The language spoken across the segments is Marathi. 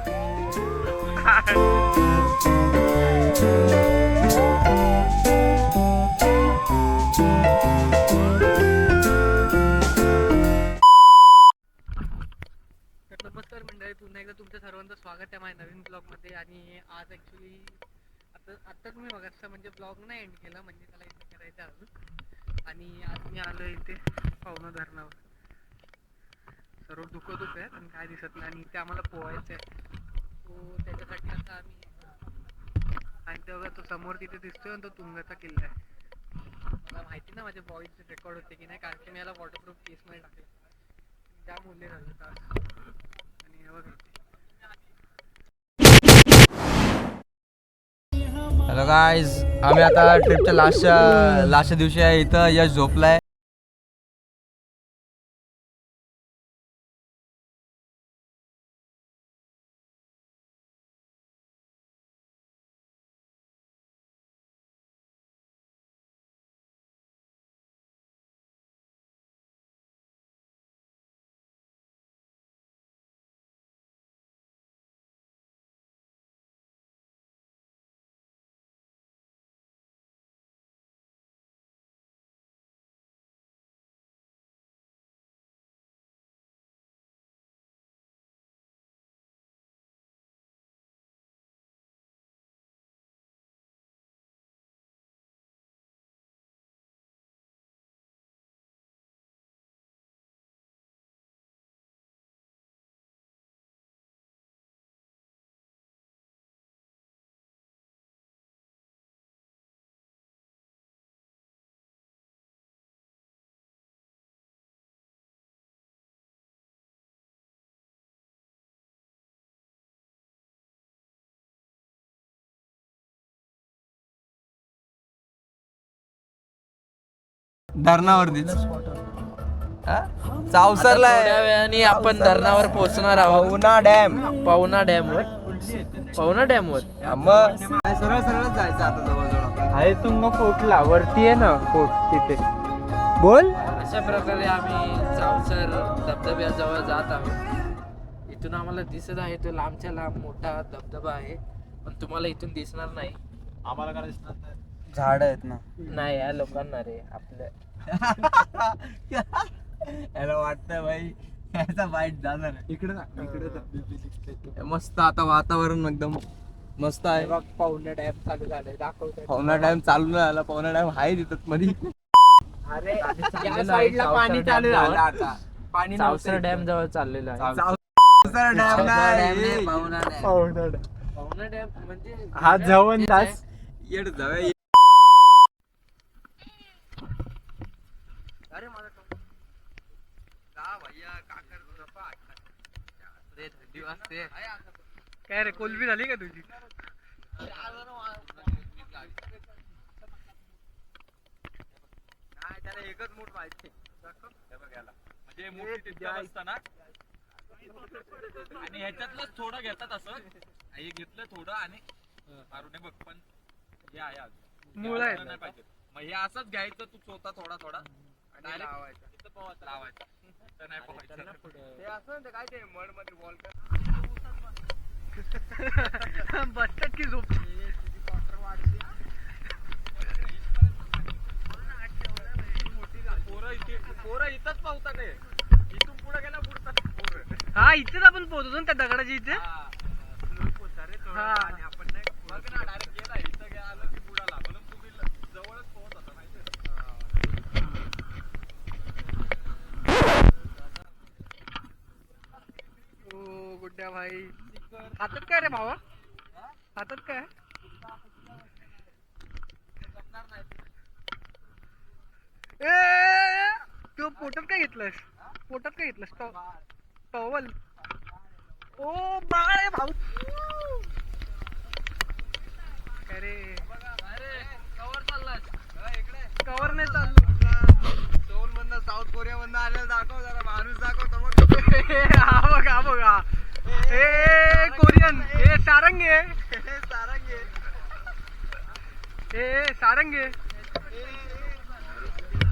नमस्कार मंडळी पुन्हा एकदा तुमच्या सर्वांचं स्वागत आहे माझ्या नवीन ब्लॉगमध्ये. आणि आज ॲक्च्युली आता आत्ताच मी बघा म्हणजे ब्लॉग नाही एंड केला म्हणजे त्याला इथे करायचं आहे अजून. आणि आज मी आलो इथे पाहुणा धरणावर सर्व दुखत होत आहे पण काय दिसत नाही. आणि इथे आम्हाला पोहायचं आहे. तो त्याच्यासाठी आता आम्ही आणि तेव्हा तो समोर तिथे दिसतोय तो तुंगाचा किल्ला आहे मला माहिती ना माझे बॉईज रेकॉर्ड होते की नाही कारण की मी याला वॉटरप्रूफ केसमध्ये टाकले त्या मूल्य झालं तास आणि हे बघा हॅलो गाईज आम्ही आता ट्रिपच्या लास्टच्या लास्टच्या दिवशी आहे इथं यश झोपलाय. धरणावरतीच? चावसरला थोड्या वेळाने आपण धरणावर पोहोचणार आहोत. पवना डॅम. पवना डॅम वर पवना डॅम वर मग? सरळ सरळच जायचं आता जवळजवळ आहे तुंग फोटला वरती आहे ना फोट तिथे. बोल. अशा प्रकारे आम्ही चावसर धबधब्याजवळ जात आहोत. इथून आम्हाला दिसत आहे तो लांबच्या लांब मोठा धबधबा आहे. पण तुम्हाला इथून दिसणार नाही? झाड आहेत ना. नाही या लोकांना रे आपल्या याला वाटतंय भाई याचा वाईट जाणार इकडे इकडे मस्त आता वातावरण एकदम मस्त आहे. पाहुणे डॅम चालू झाले दाखवतोय पवना डॅम चालू नाही आला पवना डॅम आहे तिथं मध्ये अरे या आहे साईडला पाणी चालू. झालं आता पाणी चावसर डॅम जवळ चाललेलं आहे. चावसर डॅम नाही. पवना डॅम. पाहुणा डॅम. पवना डॅम म्हणजे हा जवळ तास येड जाऊया अरे माझा टोक. का भैया काकर झोपा. वाजते काय रे कोलबी झाली का तुझी? नाही त्याला एकच मूठ म्हणजे मोठी टिपक्या असताना आणि ह्याच्यातलंच थोडं घेतात असं. हे घेतलं थोडं आणि मारून बघ पण हे आहे अजून. मूळ नाही पाहिजे. मग हे असंच घ्यायचं तू स्वतः थोडा थोडा. आणि लावायचा. तर नाही पोहायचं ते असं काय ते मडमध्ये बॉल बसतात की झोप? हे. इथून पुढे गेला बुडतात पोरं. हा इथेच आपण पोहोचतो ना त्या दगडाच्या इथे? ओ गुड्ड्या भाई. हातात काय रे भावा? हातात काय? ए तू पोटात काय घेतलंस पोटात काय घेतलंस टॉवल. ओ बाळ भाऊ. काय रे? कवर चाललाय कवर नाही चाललो सोल मधनं साऊथ कोरिया मधनं आलेलं दाखव जरा माणूस दाखव तर मग हा बघ बघ. ए कोरियन. ए सारंग. सारंग ए ए, सारंग.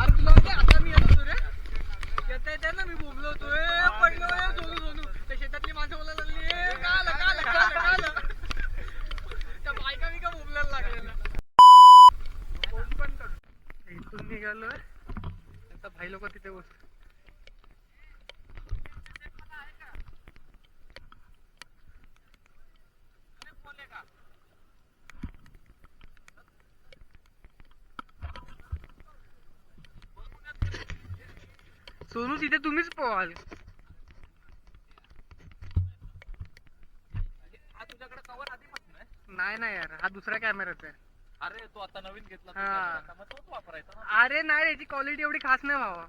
अरे तुला वाटते आता मी येत होतो रे. येता येता ना मी बोललो होतो. ए पडलो. ए सोनू सोनू त्या शेतातली माणसं बोलायला लागली. ए काल काल काल काल त्या बायका मी का बोलायला लागलेल्या. इथून निघालोय. आता भाई लोक तिथे बस सोनू तिथे तुम्हीच पोहाल हा तुझ्याकडे कवर आधीपासून आहे? नाही नाही यार हा दुसरा कॅमेराचा आहे. अरे तू आता नवीन घेतला हा. वापरायचा ना. अरे नाही रे, याची क्वालिटी एवढी खास नाही भावा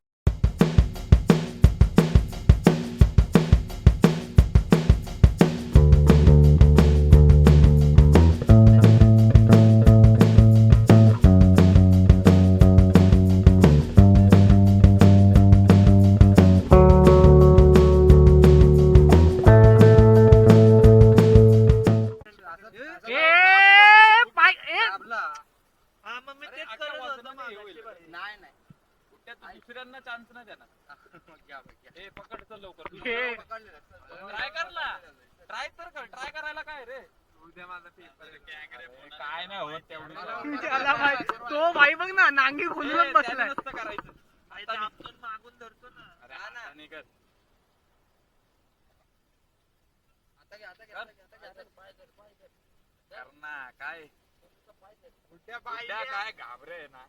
काय रे. उद्या माझा पेपर काय नाही होत तेवढं. त्याला तो भाई बघ ना नांगी ए, बसलाय. करायचं. मागून धरतो ना. अरे, आता. कर काय? उद्या काय? घाबरे ना.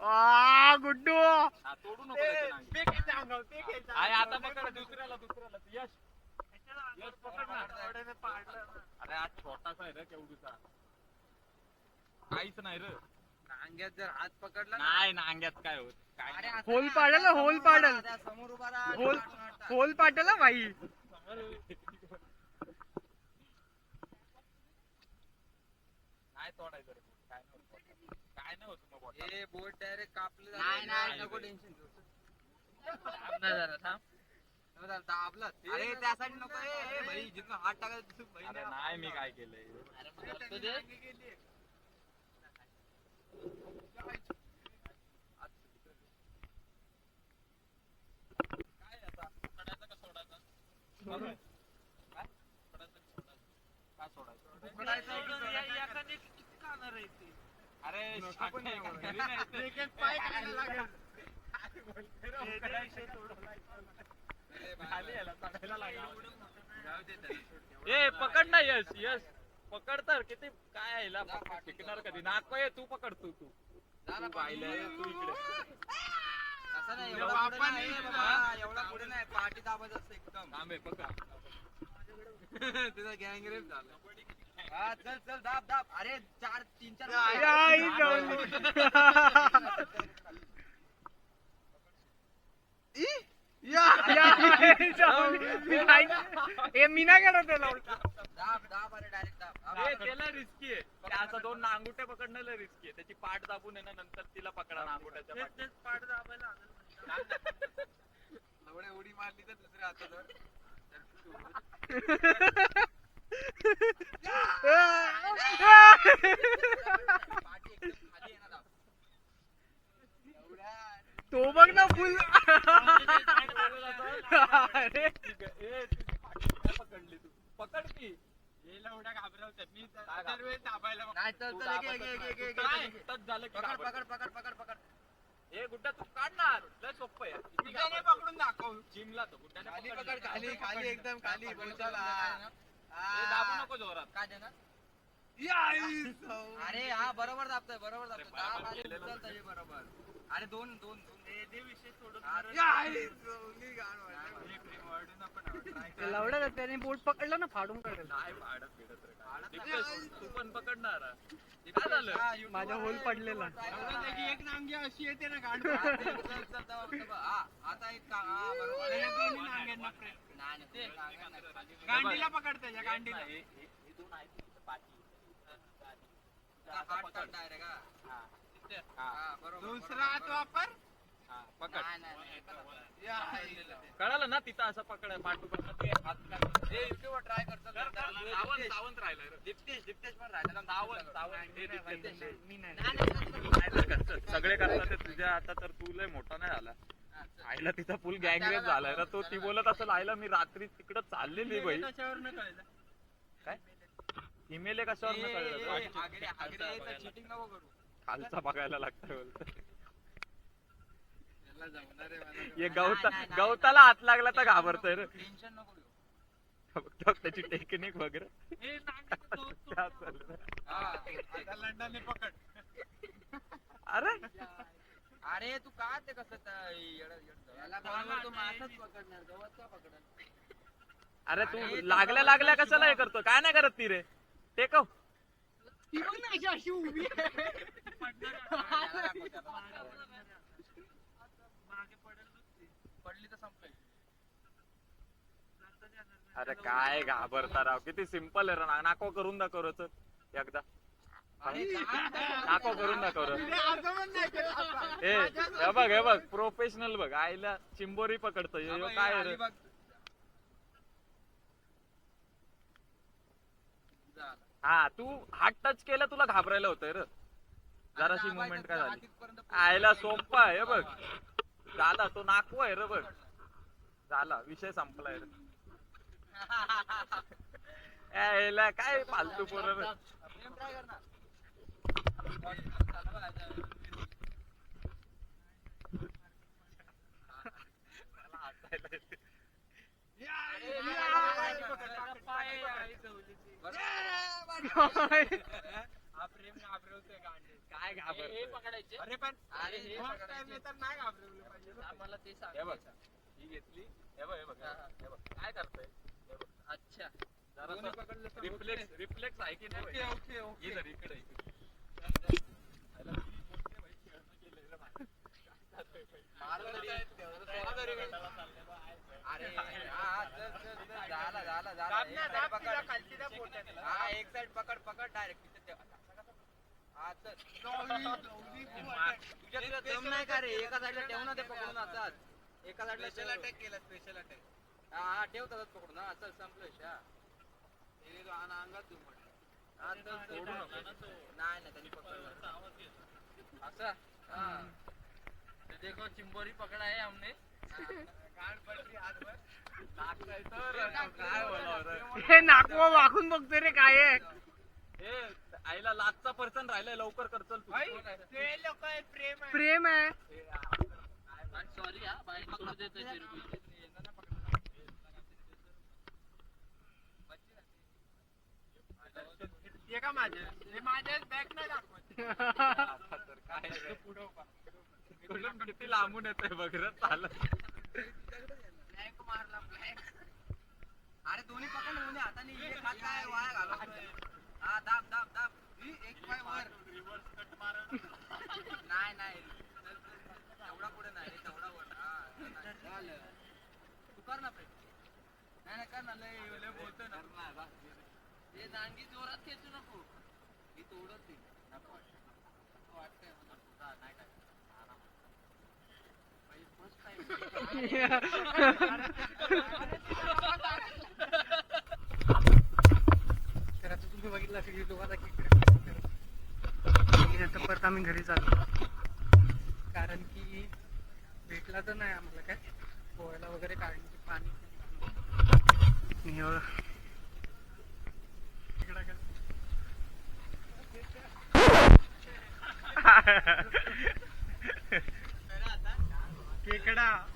आ गुड्डू. हा, तोडू नको त्याची नांगी. आहे, आता पकड दुसऱ्याला दुसऱ्याला. यश. अरे आज छोटासा आहे रे केवढूचा काहीच नाही रे नांग्यात जर हात पकडला ना नाही नांग्यात काय होत काय अरे नाही. असं होल पाडेल ना, होल पाडेल. समोर उभा राहा, होल. होल पाटेल हा भाई नाही तोडायचं रे काय नाही होत. काय नाही होत मग बोटाला. हे बोट डायरेक्ट कापलं नाही नाही नको टेन्शन घेऊ हो, जरा दाबलं. अरे त्यासाठी नको ए, अरे नाही मी काय केलंय काय आता पकडायचं का सोडायचं काय? पकडायचं का सोडायचं? का सोडायचं अरे. खाली यायला, चढायला लागलं. ए पकड ना यश यश. पकड तर किती काय आहे ला, पकड, शिकणार कधी? नाको ये तू पकड तू तू. तू पाहिलंय तू इकडे. असं नाही एवढा पुढे नाही बाबा, एवढा पुढे नाही असतं एकदम. थांबे पकड तुझा गँग रेप झाला. हा चल चल दाब दाब. अरे चार तीन चार आई जाऊन. जाऊन. ए मी नाही. करत त्याला त्याला रिस्की आहे. असं दोन नांगुटे पकडणं लय रिस्की आहे. त्याची पाठ दाबून ना नंतर तिला पकडा नांगुट्याच्या पाठ. एवढे उडी मारली तर दुसऱ्या हातावर. तो बघ ना फुल अरे. पकडली तू. पकड की. नाही चल चल एक एक एक एक एक काय? एक टच झालं की पकड घाबरतो. पकड पकड पकड पकड. ए गुड्डा तू काढणार. लय सोपं आहे. किती गुड्डाने घाबरतो. पकडून दाखव. जिमला तो. गुड्डाने खाली पकडलं. पकड खाली खाली एकदम खाली बोलचाल ए, दाबू नको जोरात. काय देणार? अरे हा बरोबर दाबतोय बरोबर दाबतोय. बरोबर दाब आणि केलेलं उचलतोय बरोबर. अरे दोन दोन दोन. विषय सोडून. लवडा त्याने बोट पकडला ना फाडून काढेल. नाही बिडत रे काय. तू पण पकडणार. काय झालं? माझा होल पडलेला. एक नांगी अशी येते ना आता एक का हा बरोबर. नाही, नाही, नांग्यांना- गांडीला पकड त्याच्या गांडीला. हे हे- हे दोन आहेत इथं पाठी. हात काढ direct, हा. हा. हा, बरोबर, दुसरा बरोबर, हात बरोबर. पकड. कळालं ना तिथं असं पकड पाठू पकड ते हात ट्राय करतो सावंत सावंत राहिलं दिप्तेश दिप्तेश पण राहिला. सावंत सावंत. हे. सगळे करतात ते. तुझ्या आता तर तू लय मोठा नाही झाला आईला तिचा फुल गँगरेप झालाय ना तो ती बोलत असेल आईला मी रात्री तिकडं चाललेली बाई. काय? ईमेल कशावर कळलं? खालचा बघायला लागतंय बोलत हे गवता गवताला हात लागला तर घाबरतोय रे. बघ त्याची टेक्निक वगैरे. क्या? अरे? अरे तू का ते कसं त्या येडं- येडं- याला बरोबर तो मासाच पकडणार गवत का पकडणार. अरे तू लागल्या लागल्या कशाला हे करतो काय नाही करत ती रे? टेकव ती बघ ना अशी अशी उभी आहे. अरे काय घाबरता राव किती सिंपल आहे रा नाको करून दाखव रे चल, एकदा नाको करून दाखव ए हे बघ हे बघ. प्रोफेशनल बघ. आईला चिंबोरी पकडतो ह्यो- ह्यो काय रे? हा तू हात टच केला तुला घाबरायला होतंय रे. जराशी मुवमेंट काय झाली? आयला सोपं आहे हे बघ. झाला तो नाकू आहे रे बघ. झाला विषय संपलाय रे. काय फालतू पोरं रे काय घाबरतोय? अरे पण अरे हे तर नाही घाबरवलं पाहिजे. आम्हाला ते सांग. हे बघ ही घेतली. हे बघ हे बघ हे बघ काय करतोय? हे बघ. अच्छा. जरा रिफ्लेक्स रिफ्लेक्स आहे की नाही ओके बाई? Okay okay. इकडे इकडे. बाई खेळणं बाई. अरे हा, हा, चल, चल, चल. झाला झाला झाला. एक side पकड. हा एक साइड पकड पकड डायरेक्ट. हा तुझ्या दम नाही का रे एका साईडला ठेव ना ते पकडून असतात एका साईडला स्पेशल अटॅक केला स्पेशल अटॅक हा हा ठेव तसंच पकडून हा चल संपलं हा अंगात देऊ पड. हा चल चल. नाही नाही त्यांनी पकडलं असं हा देखो चिंबोरी पकड़ा आहे हमने हे नाकवा वाकून बघतोय रे काय आईला लाचचा पर्सन राहिलाय लवकर कर चल तू. प्रेम आहे. सॉरी हा बाईक देतो आता तर काय रे? कुठून किती लांबून येतोय बघ रे चालत. ब्लँक मारला ब्लँक अरे दोन्ही पकड ना, दोन्ही हाताने. वाया घालवतोय? हा दाब दाब दाब ही, एक पाय वर नाही नाही तेवढा पुढे नाही तेवढा वर हा. झालं. तू कर ना प्रेम नाही नाही कर ना लय लय बोलतोय ना हे दांडी जोरात खेचू नको मी तोडत नाही नको वाटतंय मला नाही काय तर आता तुम्ही की नंतर परत आम्ही घरी चाललो. कारण की भेटला तर नाही आम्हाला काय. पोहायला वगैरे कारण की पाणी केकडा.